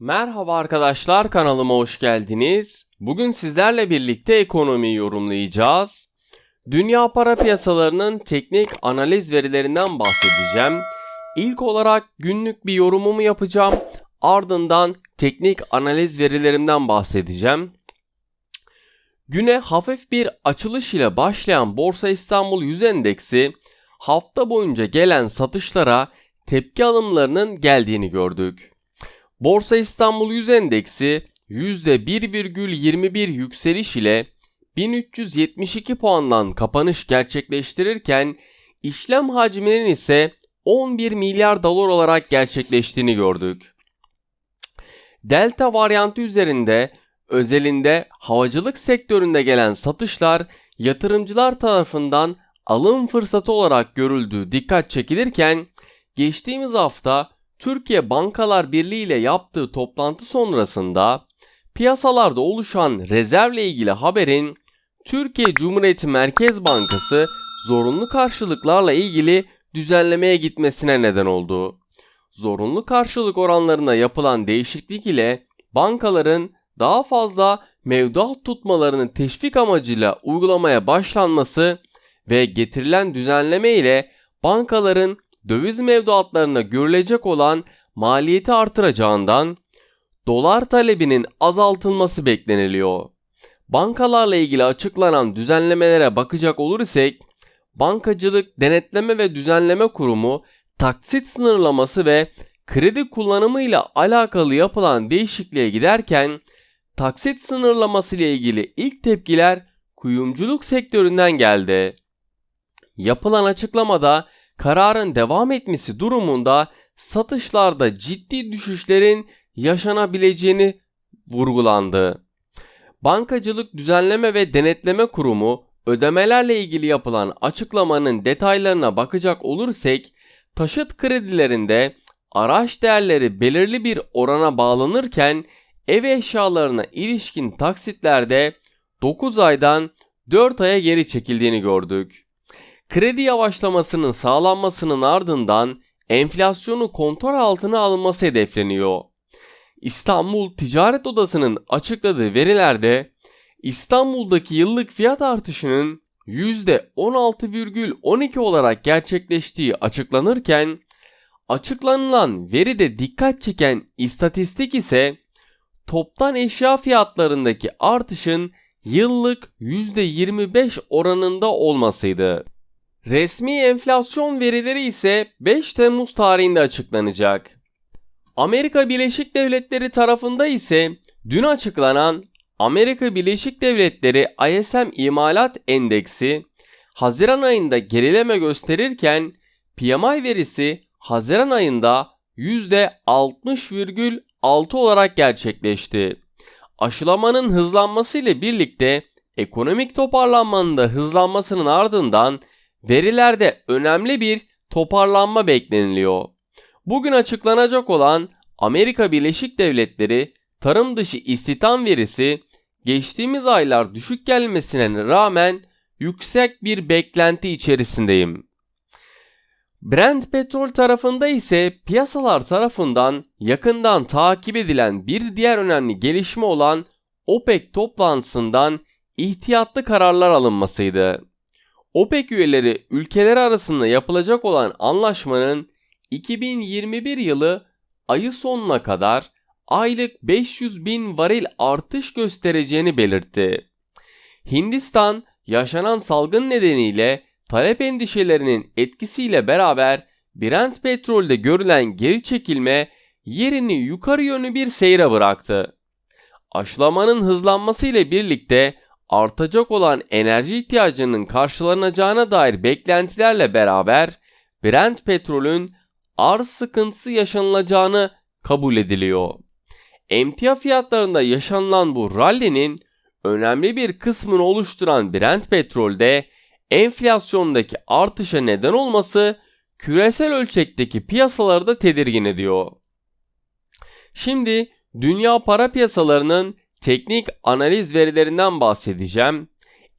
Merhaba arkadaşlar kanalıma hoş geldiniz. Bugün sizlerle birlikte ekonomiyi yorumlayacağız. Dünya para piyasalarının teknik analiz verilerinden bahsedeceğim. İlk olarak günlük bir yorumumu yapacağım. Ardından teknik analiz verilerimden bahsedeceğim. Güne hafif bir açılış ile başlayan Borsa İstanbul 100 endeksi hafta boyunca gelen satışlara tepki alımlarının geldiğini gördük. Borsa İstanbul 100 endeksi %1,21 yükseliş ile 1372 puandan kapanış gerçekleştirirken işlem hacminin ise 11 milyar dolar olarak gerçekleştiğini gördük. Delta varyantı üzerinde özelinde havacılık sektöründe gelen satışlar yatırımcılar tarafından alım fırsatı olarak görüldüğü dikkat çekilirken geçtiğimiz hafta Türkiye Bankalar Birliği ile yaptığı toplantı sonrasında piyasalarda oluşan rezervle ilgili haberin Türkiye Cumhuriyeti Merkez Bankası zorunlu karşılıklarla ilgili düzenlemeye gitmesine neden oldu. Zorunlu karşılık oranlarına yapılan değişiklik ile bankaların daha fazla mevduat tutmalarını teşvik amacıyla uygulamaya başlanması ve getirilen düzenleme ile bankaların döviz mevduatlarına görülecek olan maliyeti artıracağından dolar talebinin azaltılması bekleniliyor. Bankalarla ilgili açıklanan düzenlemelere bakacak olur isek, Bankacılık Denetleme ve Düzenleme Kurumu taksit sınırlaması ve kredi kullanımı ile alakalı yapılan değişikliğe giderken taksit sınırlaması ile ilgili ilk tepkiler kuyumculuk sektöründen geldi. Yapılan açıklamada kararın devam etmesi durumunda satışlarda ciddi düşüşlerin yaşanabileceğini vurgulandı. Bankacılık Düzenleme ve Denetleme Kurumu ödemelerle ilgili yapılan açıklamanın detaylarına bakacak olursak taşıt kredilerinde araç değerleri belirli bir orana bağlanırken ev eşyalarına ilişkin taksitlerde 9 aydan 4 aya geri çekildiğini gördük. Kredi yavaşlamasının sağlanmasının ardından enflasyonu kontrol altına alınması hedefleniyor. İstanbul Ticaret Odası'nın açıkladığı verilerde İstanbul'daki yıllık fiyat artışının %16,12 olarak gerçekleştiği açıklanırken açıklanılan veride dikkat çeken istatistik ise toptan eşya fiyatlarındaki artışın yıllık %25 oranında olmasıydı. Resmi enflasyon verileri ise 5 Temmuz tarihinde açıklanacak. Amerika Birleşik Devletleri tarafında ise dün açıklanan Amerika Birleşik Devletleri ISM İmalat Endeksi Haziran ayında gerileme gösterirken PMI verisi Haziran ayında %60,6 olarak gerçekleşti. Aşılamanın hızlanması ile birlikte ekonomik toparlanmanın da hızlanmasının ardından verilerde önemli bir toparlanma bekleniliyor. Bugün açıklanacak olan Amerika Birleşik Devletleri tarım dışı istihdam verisi geçtiğimiz aylar düşük gelmesine rağmen yüksek bir beklenti içerisindeyim. Brent petrol tarafında ise piyasalar tarafından yakından takip edilen bir diğer önemli gelişme olan OPEC toplantısından ihtiyatlı kararlar alınmasıydı. OPEC üyeleri ülkeler arasında yapılacak olan anlaşmanın 2021 yılı ayı sonuna kadar aylık 500 bin varil artış göstereceğini belirtti. Hindistan yaşanan salgın nedeniyle talep endişelerinin etkisiyle beraber Brent petrolde görülen geri çekilme yerini yukarı yönlü bir seyre bıraktı. Aşılamanın hızlanması ile birlikte artacak olan enerji ihtiyacının karşılanacağına dair beklentilerle beraber Brent petrolün arz sıkıntısı yaşanılacağını kabul ediliyor. Emtia fiyatlarında yaşanılan bu rally'nin önemli bir kısmını oluşturan Brent petrolde enflasyondaki artışa neden olması küresel ölçekteki piyasaları da tedirgin ediyor. Şimdi dünya para piyasalarının teknik analiz verilerinden bahsedeceğim.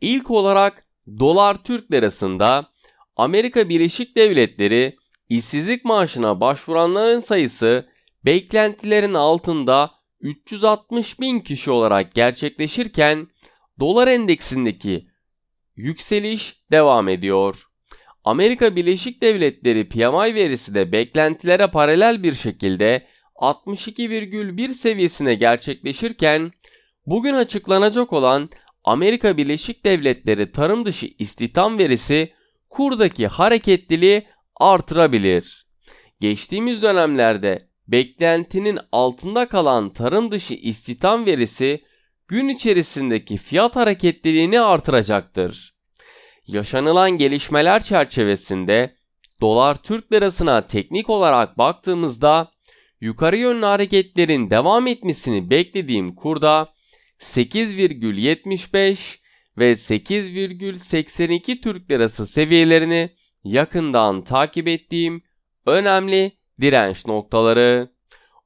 İlk olarak dolar Türk lirasında Amerika Birleşik Devletleri işsizlik maaşına başvuranların sayısı beklentilerin altında 360 bin kişi olarak gerçekleşirken dolar endeksindeki yükseliş devam ediyor. Amerika Birleşik Devletleri PMI verisi de beklentilere paralel bir şekilde 62,1 seviyesine gerçekleşirken bugün açıklanacak olan Amerika Birleşik Devletleri tarım dışı istihdam verisi kurdaki hareketliliği artırabilir. Geçtiğimiz dönemlerde beklentinin altında kalan tarım dışı istihdam verisi gün içerisindeki fiyat hareketliliğini artıracaktır. Yaşanılan gelişmeler çerçevesinde dolar Türk lirasına teknik olarak baktığımızda yukarı yönlü hareketlerin devam etmesini beklediğim kurda 8,75 ve 8,82 Türk lirası seviyelerini yakından takip ettiğim önemli direnç noktaları.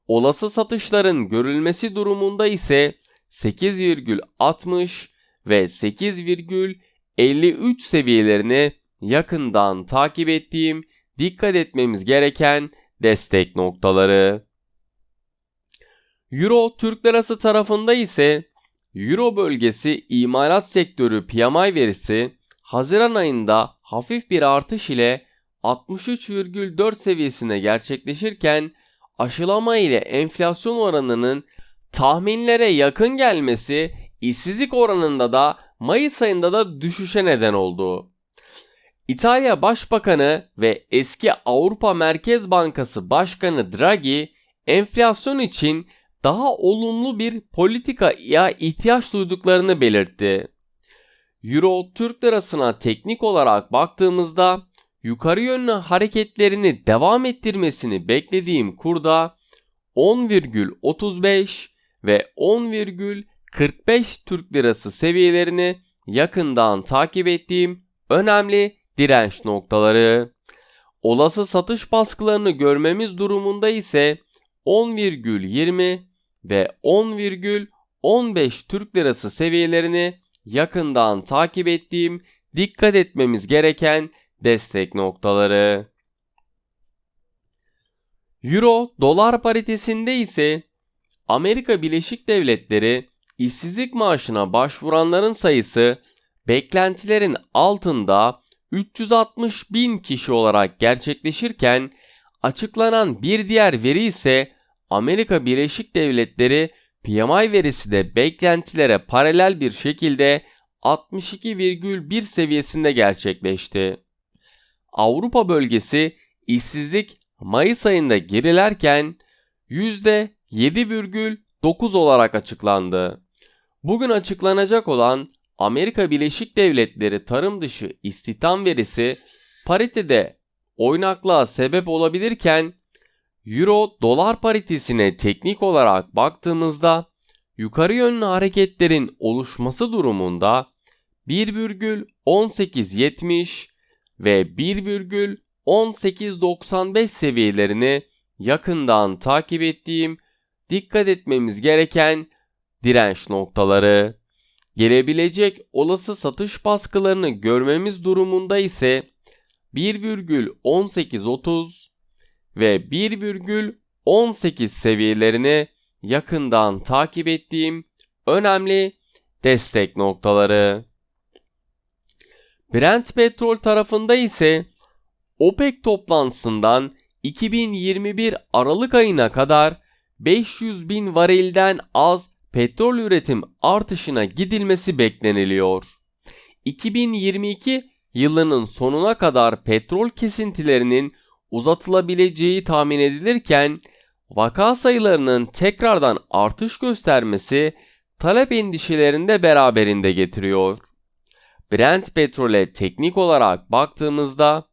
Olası satışların görülmesi durumunda ise 8,60 ve 8,53 seviyelerini yakından takip ettiğim dikkat etmemiz gereken destek noktaları. Euro Türk lirası tarafında ise Euro bölgesi imalat sektörü PMI verisi Haziran ayında hafif bir artış ile 63,4 seviyesine gerçekleşirken aşılama ile enflasyon oranının tahminlere yakın gelmesi işsizlik oranında da Mayıs ayında da düşüşe neden oldu. İtalya Başbakanı ve eski Avrupa Merkez Bankası Başkanı Draghi enflasyon için daha olumlu bir politikaya ihtiyaç duyduklarını belirtti. Euro Türk lirasına teknik olarak baktığımızda yukarı yönlü hareketlerini devam ettirmesini beklediğim kurda 10,35 ve 10,45 Türk lirası seviyelerini yakından takip ettiğim önemli direnç noktaları. Olası satış baskılarını görmemiz durumunda ise 10,20 ve 10,15 Türk lirası seviyelerini yakından takip ettiğim dikkat etmemiz gereken destek noktaları. Euro dolar paritesinde ise Amerika Birleşik Devletleri işsizlik maaşına başvuranların sayısı beklentilerin altında 360 bin kişi olarak gerçekleşirken açıklanan bir diğer veri ise Amerika Birleşik Devletleri PMI verisi de beklentilere paralel bir şekilde 62,1 seviyesinde gerçekleşti. Avrupa bölgesi işsizlik Mayıs ayında gerilerken %7,9 olarak açıklandı. Bugün açıklanacak olan Amerika Birleşik Devletleri tarım dışı istihdam verisi paritede oynaklığa sebep olabilirken Euro dolar paritesine teknik olarak baktığımızda yukarı yönlü hareketlerin oluşması durumunda 1,1870 ve 1,1895 seviyelerini yakından takip ettiğim dikkat etmemiz gereken direnç noktaları. Gelebilecek olası satış baskılarını görmemiz durumunda ise 1,1830 ve 1,18 seviyelerini yakından takip ettiğim önemli destek noktaları. Brent petrol tarafında ise OPEC toplantısından 2021 Aralık ayına kadar 500 bin varilden az petrol üretim artışına gidilmesi bekleniliyor. 2022 yılının sonuna kadar petrol kesintilerinin uzatılabileceği tahmin edilirken vaka sayılarının tekrardan artış göstermesi talep endişelerini de beraberinde getiriyor. Brent petrole teknik olarak baktığımızda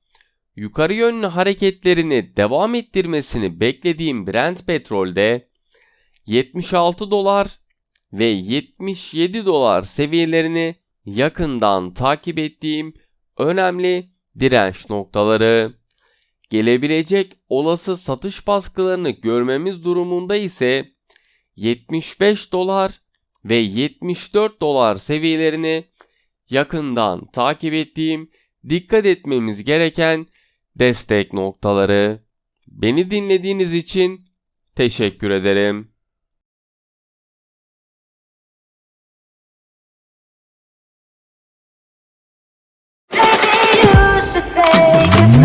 yukarı yönlü hareketlerini devam ettirmesini beklediğim Brent petrolde 76 dolar ve 77 dolar seviyelerini yakından takip ettiğim önemli direnç noktaları. Gelebilecek olası satış baskılarını görmemiz durumunda ise 75 dolar ve 74 dolar seviyelerini yakından takip ettiğim dikkat etmemiz gereken destek noktaları. Beni dinlediğiniz için Teşekkür ederim. to take